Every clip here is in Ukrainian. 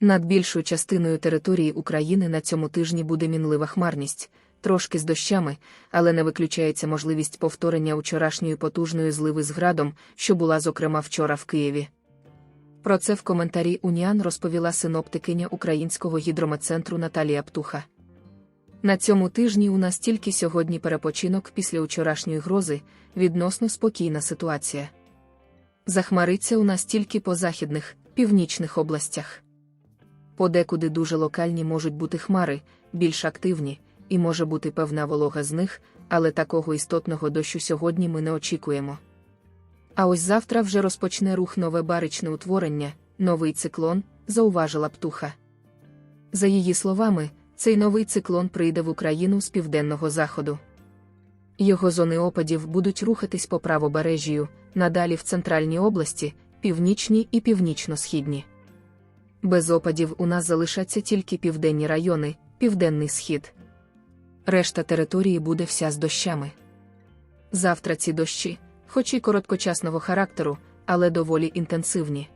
Над більшою частиною території України на цьому тижні буде мінлива хмарність, трошки з дощами, але не виключається можливість повторення вчорашньої потужної зливи з градом, що була зокрема вчора в Києві. Про це в коментарі Уніан розповіла синоптикиня Українського гідрометцентру Наталія Птуха. На цьому тижні у нас тільки сьогодні перепочинок після вчорашньої грози, відносно спокійна ситуація. Захмариться у нас тільки по західних, північних областях. Подекуди дуже локальні можуть бути хмари, більш активні, і може бути певна волога з них, але такого істотного дощу сьогодні ми не очікуємо. А ось завтра вже розпочне рух нове баричне утворення, новий циклон, зауважила птуха. За її словами, цей новий циклон прийде в Україну з південного заходу. Його зони опадів будуть рухатись по правобережжю, надалі в центральній області, північній і північно-східні. Без опадів у нас залишаться тільки південні райони, південний схід. Решта території буде вся з дощами. Завтра ці дощі, хоч і короткочасного характеру, але доволі інтенсивні.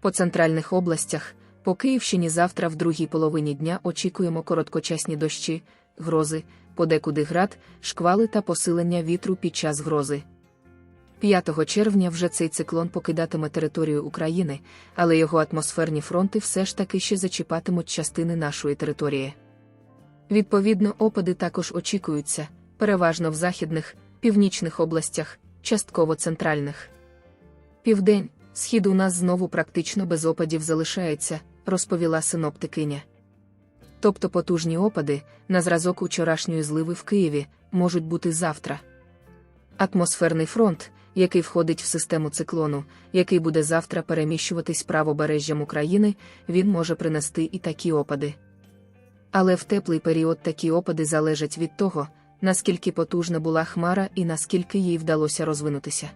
По центральних областях, по Київщині завтра в другій половині дня очікуємо короткочасні дощі, грози, подекуди град, шквали та посилення вітру під час грози. 5 червня вже цей циклон покидатиме територію України, але його атмосферні фронти все ж таки ще зачіпатимуть частини нашої території. Відповідно, опади також очікуються, переважно в західних, північних областях, частково центральних. Південь, схід у нас знову практично без опадів залишається, розповіла синоптикиня. Тобто потужні опади, на зразок учорашньої зливи в Києві, можуть бути завтра. Атмосферний фронт, який входить в систему циклону, який буде завтра переміщуватись правобережжям України, він може принести і такі опади. Але в теплий період такі опади залежать від того, наскільки потужна була хмара і наскільки їй вдалося розвинутися.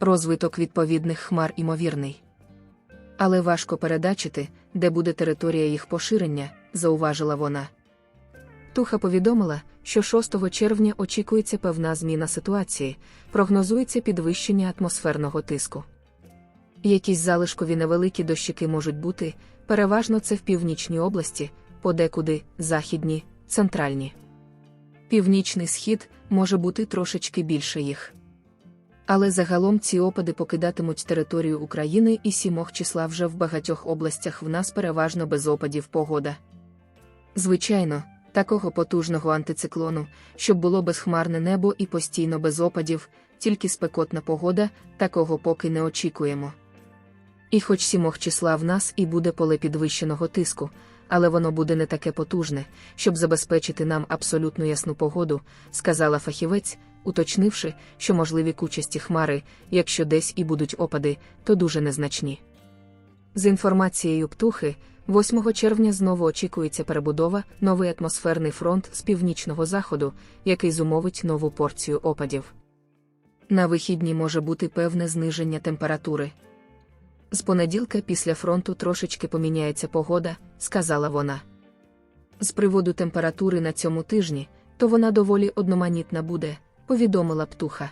Розвиток відповідних хмар імовірний. Але важко передачити, де буде територія їх поширення, зауважила вона. Туха повідомила, що 6 червня очікується певна зміна ситуації, прогнозується підвищення атмосферного тиску. Якісь залишкові невеликі дощики можуть бути, переважно це в північній області, подекуди західні, центральні. Північний схід може бути трошечки більше їх. Але загалом ці опади покидатимуть територію України і 7 числа вже в багатьох областях в нас переважно без опадів погода. Звичайно, такого потужного антициклону, щоб було безхмарне небо і постійно без опадів, тільки спекотна погода, такого поки не очікуємо. І хоч 7 числа в нас і буде поле підвищеного тиску, але воно буде не таке потужне, щоб забезпечити нам абсолютно ясну погоду, сказала фахівець, уточнивши, що можливі кучасті хмари, якщо десь і будуть опади, то дуже незначні. З інформацією птухи, 8 червня знову очікується перебудова, новий атмосферний фронт з північного заходу, який зумовить нову порцію опадів. На вихідні може бути певне зниження температури. З понеділка після фронту трошечки поміняється погода, сказала вона. З приводу температури на цьому тижні, то вона доволі одноманітна буде, повідомила птуха.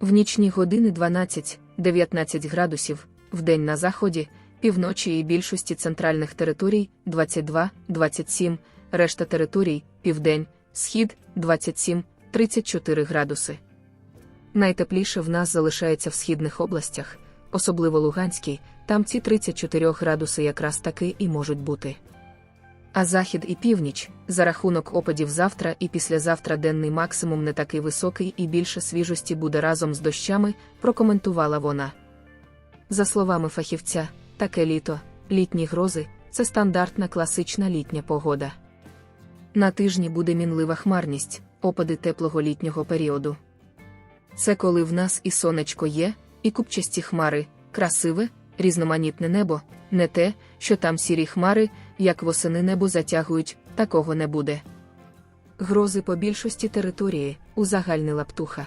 В нічні години 12-19 градусів, вдень на заході, півночі і більшості центральних територій 22-27, решта територій, південь, схід 27-34 градуси. Найтепліше в нас залишається в східних областях, особливо Луганській, там ці 34 градуси якраз таки і можуть бути. А захід і північ, за рахунок опадів завтра і післязавтра денний максимум не такий високий і більше свіжості буде разом з дощами, прокоментувала вона. За словами фахівця, таке літо, літні грози це стандартна класична літня погода. На тижні буде мінлива хмарність, опади теплого літнього періоду. Це коли в нас і сонечко є, і купчасті хмари, красиве, різноманітне небо, не те, що там сірі хмари, як восени небо затягують, такого не буде. Грози по більшості території, узагальнила птуха.